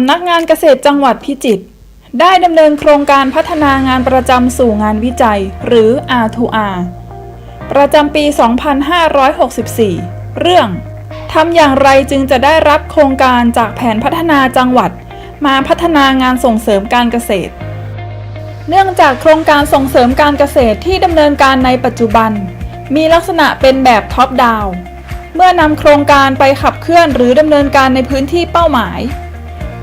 ำนักงานเกษตรจังหวัดพิจิตรได้ดำเนินโครงการพัฒนางานประจำสู่งานวิจัย หรือ R2R ประจำปี 2564 เรื่องทำอย่างไรจึงจะได้รับโครงการจากแผนพัฒนาจังหวัด มาพัฒนางานส่งเสริมการเกษตร เนื่องจากโครงการส่งเสริมการเกษตรที่ดำเนินการในปัจจุบัน มีลักษณะเป็นแบบท็อปดาวน์เมื่อนำโครงการไปขับเคลื่อนหรือดำเนินการในพื้นที่เป้าหมาย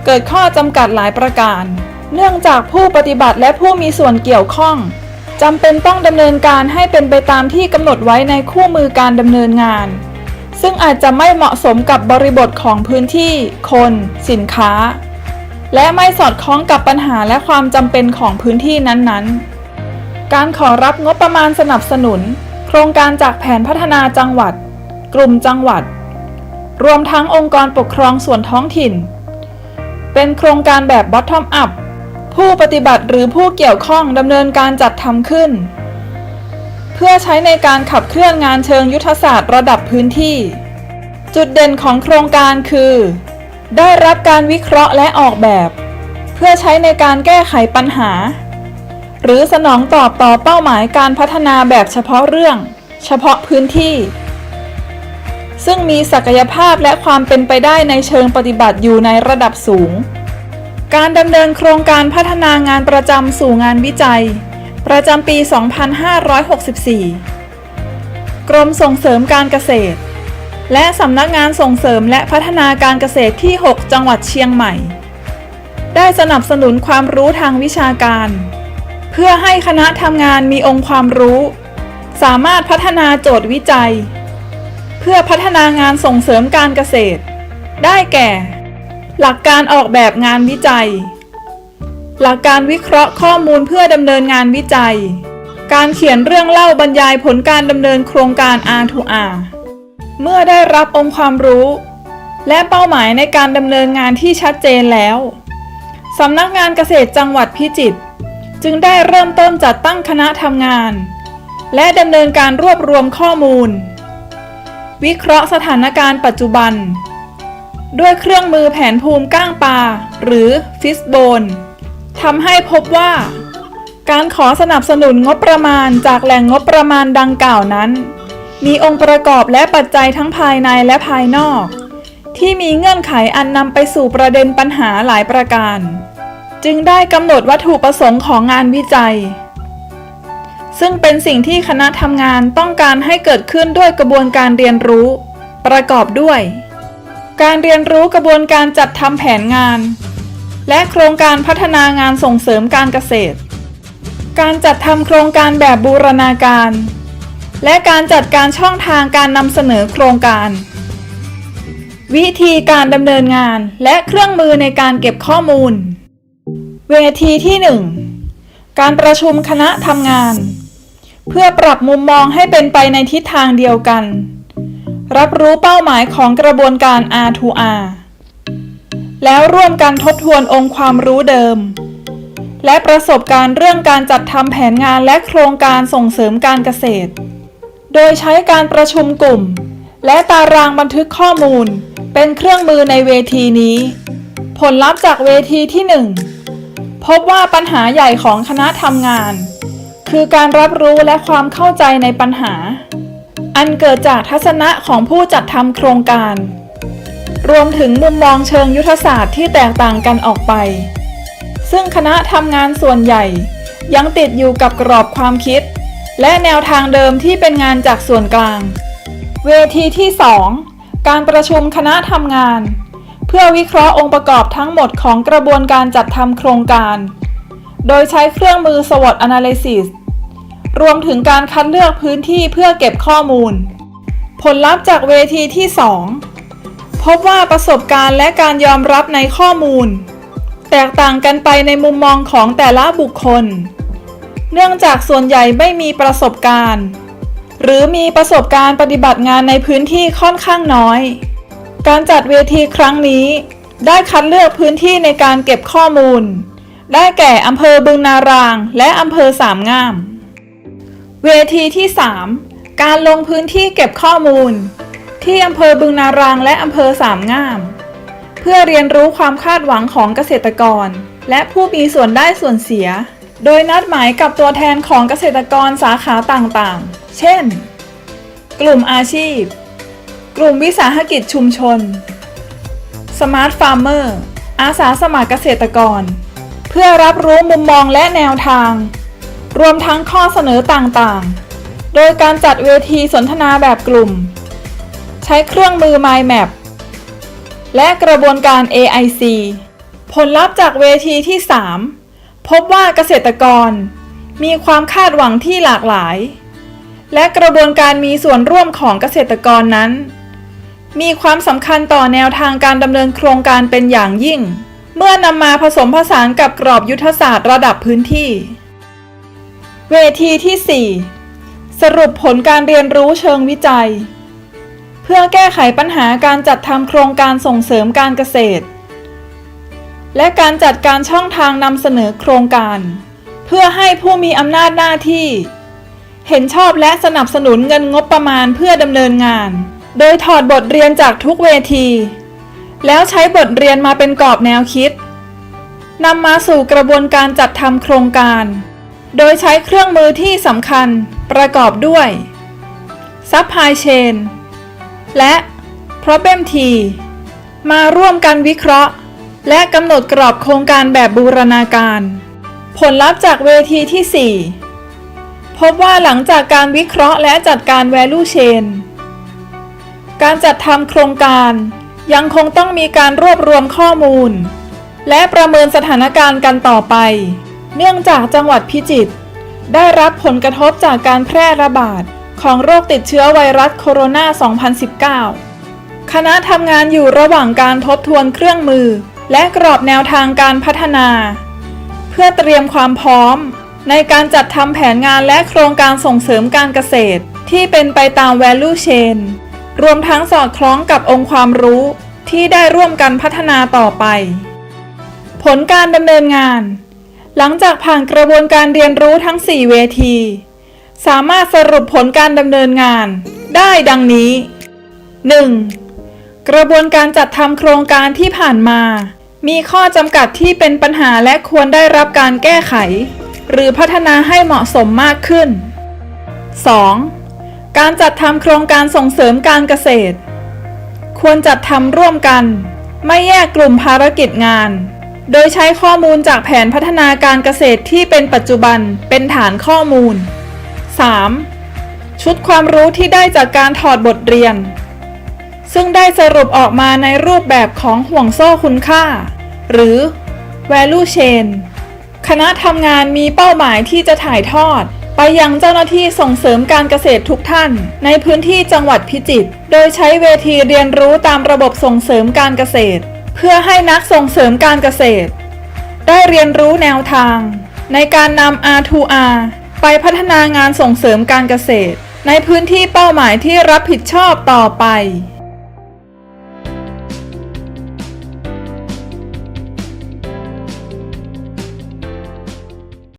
เกิดข้อจำกัดหลายประการ เนื่องจากผู้ปฏิบัติและผู้มีส่วนเกี่ยวข้องจำเป็นต้องดำเนินการให้เป็นไปตามที่กำหนดไว้ในคู่มือการดำเนินงาน ซึ่งอาจจะไม่เหมาะสมกับบริบทของพื้นที่ คน สินค้า และไม่สอดคล้องกับปัญหาและความจำเป็นของพื้นที่นั้นๆ การขอรับงบประมาณสนับสนุน โครงการจากแผนพัฒนาจังหวัด กลุ่มจังหวัด รวมทั้งองค์กรปกครองส่วนท้องถิ่น เป็นโครงการแบบ bottom up ผู้ปฏิบัติหรือผู้เกี่ยวข้องดำเนินการจัดทำขึ้น เพื่อใช้ในการขับเคลื่อนงานเชิงยุทธศาสตร์ระดับพื้นที่ จุดเด่นของโครงการคือ ได้รับการวิเคราะห์และออกแบบ เพื่อใช้ในการแก้ไขปัญหา หรือสนองตอบต่อเป้าหมายการพัฒนาแบบเฉพาะเรื่อง เฉพาะพื้นที่ ซึ่งมีศักยภาพและความเป็นไปได้ในเชิงปฏิบัติอยู่ในระดับสูง การดำเนินโครงการพัฒนางานประจำสู่งานวิจัย ประจำปี 2564 กรมส่งเสริมการเกษตร และสำนักงานส่งเสริมและพัฒนาการเกษตรที่ 6 จังหวัดเชียงใหม่ ได้สนับสนุนความรู้ทางวิชาการ เพื่อให้คณะทำงานมีองค์ความรู้ สามารถพัฒนาโจทย์วิจัย เพื่อพัฒนางานส่งเสริมการเกษตร ได้แก่ หลักการออกแบบงานวิจัย หลักการวิเคราะห์ข้อมูลเพื่อดำเนินงานวิจัย การเขียนเรื่องเล่าบรรยายผลการดำเนินโครงการ R2R เมื่อได้รับองค์ความรู้ และเป้าหมายในการดำเนินงานที่ชัดเจนแล้วสำนักงานเกษตรจังหวัดพิจิตรจึงได้เริ่มต้นจัดตั้งคณะทำงาน และดำเนินการรวบรวมข้อมูล วิเคราะห์สถานการณ์ปัจจุบัน ด้วยเครื่องมือแผนภูมิก้างปลาหรือฟิสโบนทำให้พบว่า การขอสนับสนุนงบประมาณจากแหล่งงบประมาณดังกล่าวนั้น มีองค์ประกอบและปัจจัยทั้งภายในและภายนอก ที่มีเงื่อนไขอันนำไปสู่ประเด็นปัญหาหลายประการ จึงได้กำหนดวัตถุประสงค์ของงานวิจัย ซึ่งเป็นสิ่งที่คณะทำงานต้องการให้เกิดขึ้นด้วยกระบวนการเรียนรู้ ประกอบด้วย การเรียนรู้กระบวนการจัดทำแผนงาน และโครงการพัฒนางานส่งเสริมการเกษตร การจัดทำโครงการแบบบูรณาการ และการจัดการช่องทางการนำเสนอโครงการ วิธีการดำเนินงานและเครื่องมือในการเก็บข้อมูล เวทีที่ 1 การประชุมคณะทำงาน เพื่อปรับมุมมองให้เป็นไปในทิศทางเดียวกัน รับรู้เป้าหมายของกระบวนการ R2R แล้วร่วมกันทบทวนองค์ความรู้เดิม และประสบการณ์เรื่องการจัดทำแผนงานและโครงการส่งเสริมการเกษตร โดยใช้การประชุมกลุ่ม และตารางบันทึกข้อมูล เป็นเครื่องมือในเวทีนี้ ผลลัพธ์จากเวทีที่ 1 พบว่าปัญหาใหญ่ของคณะทำงาน คือการรับรู้และความเข้าใจในปัญหา อันเกิดจากทัศนะของผู้จัดทำโครงการ รวมถึงมุมมองเชิงยุทธศาสตร์ที่แตกต่างกันออกไป ซึ่งคณะทำงานส่วนใหญ่ ยังติดอยู่กับกรอบความคิด และแนวทางเดิมที่เป็นงานจากส่วนกลาง เวทีที่ 2 การประชุมคณะทำงาน เพื่อวิเคราะห์องค์ประกอบทั้งหมดของกระบวนการจัดทำโครงการโดยใช้เครื่องมือ SWOT Analysis รวมถึงการคัดเลือกพื้นที่เพื่อเก็บข้อมูล ผลลัพธ์จากเวทีที่ 2 พบว่าประสบการณ์และการยอมรับในข้อมูล แตกต่างกันไปในมุมมองของแต่ละบุคคล เนื่องจากส่วนใหญ่ไม่มีประสบการณ์ หรือมีประสบการณ์ปฏิบัติงานในพื้นที่ค่อนข้างน้อย การจัดเวทีครั้งนี้ ได้คัดเลือกพื้นที่ในการเก็บข้อมูล ได้แก่อำเภอบึงนาราง และอำเภอสามงาม เวทีที่ 3 การลงพื้นที่เก็บข้อมูล ที่อำเภอบึงนารางและอำเภอสามงาม เพื่อเรียนรู้ความคาดหวังของเกษตรกร และผู้มีส่วนได้ส่วนเสีย โดยนัดหมายกับตัวแทนของเกษตรกรสาขาต่างๆ เช่น กลุ่มอาชีพ กลุ่มวิสาหกิจชุมชน สมาร์ทฟาร์มเมอร์ อาสาสมัครเกษตรกร เพื่อรับรู้มุมมองและแนวทาง รวมทั้งข้อเสนอต่างๆ โดยการจัดเวทีสนทนาแบบกลุ่ม ใช้เครื่องมือ MindMap และกระบวนการ AIC ผลลัพธ์จากเวทีที่ 3 พบว่าเกษตรกร มีความคาดหวังที่หลากหลาย และกระบวนการมีส่วนร่วมของเกษตรกรนั้น มีความสำคัญต่อแนวทางการดำเนินโครงการเป็นอย่างยิ่ง เมื่อนำมาผสมผสานกับกรอบยุทธศาสตร์ระดับพื้นที่ เวทีที่ 4 สรุปผลการเรียนรู้เชิงวิจัย เพื่อแก้ไขปัญหาการจัดทำโครงการส่งเสริมการเกษตร และการจัดการช่องทางนำเสนอโครงการ เพื่อให้ผู้มีอำนาจหน้าที่ เห็นชอบและสนับสนุนเงินงบประมาณเพื่อดำเนินงาน โดยถอดบทเรียนจากทุกเวที แล้วใช้บทเรียนมาเป็นกรอบแนวคิดนำมาสู่กระบวนการจัดทำโครงการ โดยใช้เครื่องมือที่สำคัญประกอบด้วย Supply Chain และ Problem T มาร่วมกันวิเคราะห์ และกำหนดกรอบโครงการแบบบูรณาการ ผลลัพธ์จากเวทีที่ 4 พบว่าหลังจากการวิเคราะห์และจัดการ Value Chain การจัดทำโครงการยังคงต้องมีการรวบรวมข้อมูล และประเมินสถานการณ์กันต่อไป เนื่องจากจังหวัดพิจิตรได้รับผลกระทบจากการแพร่ระบาดของโรคติดเชื้อไวรัสโคโรนา 2019 คณะทำงานอยู่ระหว่างการทบทวนเครื่องมือ และกรอบแนวทางการพัฒนา เพื่อเตรียมความพร้อม ในการจัดทำแผนงานและโครงการส่งเสริมการเกษตร ที่เป็นไปตาม value chain รวมทั้งสอดคล้องกับองค์ความรู้ที่ได้ร่วมกันพัฒนาต่อไป ผลการดำเนินงาน หลังจากผ่านกระบวนการเรียนรู้ทั้ง 4 เวที สามารถสรุปผลการดำเนินงาน ได้ดังนี้ 1. กระบวนการจัดทำโครงการที่ผ่านมา มีข้อจำกัดที่เป็นปัญหาและควรได้รับการแก้ไข หรือพัฒนาให้เหมาะสมมากขึ้น 2. การจัดทำโครงการส่งเสริมการเกษตร ควรจัดทำร่วมกัน ไม่แยกกลุ่มภารกิจงาน โดยใช้ข้อมูลจากแผนพัฒนาการเกษตรที่เป็นปัจจุบันเป็นฐานข้อมูล 3. ชุดความรู้ที่ได้จากการถอดบทเรียน ซึ่งได้สรุปออกมาในรูปแบบของห่วงโซ่คุณค่า หรือ value chain คณะทำงานมีเป้าหมายที่จะถ่ายทอด ไปยังเจ้าหน้าที่ส่งเสริมการเกษตรทุกท่าน ในพื้นที่จังหวัดพิจิตร โดยใช้เวทีเรียนรู้ตามระบบส่งเสริมการเกษตร เพื่อให้นักส่งเสริมการเกษตร ได้เรียนรู้แนวทาง ในการนำ R2R ไปพัฒนางานส่งเสริมการเกษตร ในพื้นที่เป้าหมายที่รับผิดชอบต่อไป